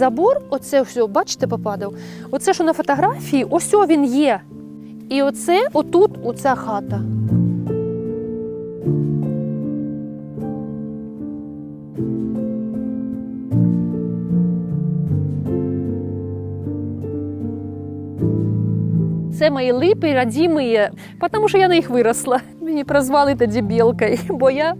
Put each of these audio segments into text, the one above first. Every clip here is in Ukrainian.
Забор, оце все, бачите, попадав. Оце, що на фотографії, ось він є. І оце отут, оця хата. Це мої липи родимі, тому що я на їх виросла. Мені прозвали тоді білкою, бо я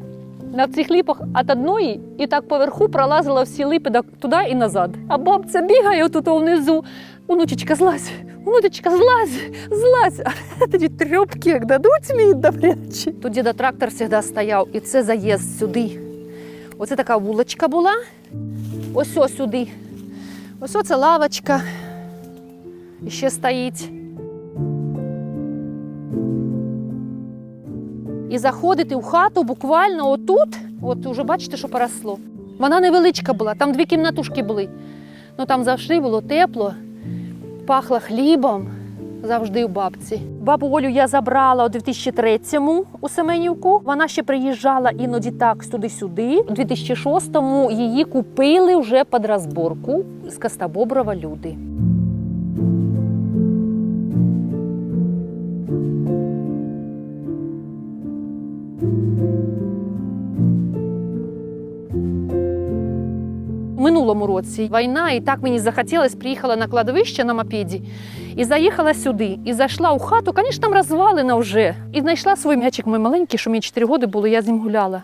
на цих липах від одної і так поверху пролазила всі липи туди і назад. А бабця бігає тут внизу. Онучечка, злазь, онучечка, злазь, злазь. А тоді трьопки як дадуть мені добрячі. Тут діда трактор завжди стояв, і це заїзд сюди. Оце така вуличка була. Ось ось сюди. Ось оце лавочка. І ще стоїть. І заходити в хату буквально отут, от уже бачите, що поросло. Вона невеличка була, там дві кімнатушки були. Ну там завжди було тепло, пахло хлібом завжди у бабці. Бабу Олю я забрала у 2003-му у Семенівку. Вона ще приїжджала іноді так сюди-сюди. У 2006-му її купили вже під розборку з Костобоброва люди. Минулому році війна, і так мені захотілося, приїхала на кладовище на мопеді і заїхала сюди. І зайшла у хату, звісно, там розвалена вже. І знайшла свій м'ячик мій маленький, що мені 4 роки було, я з ним гуляла.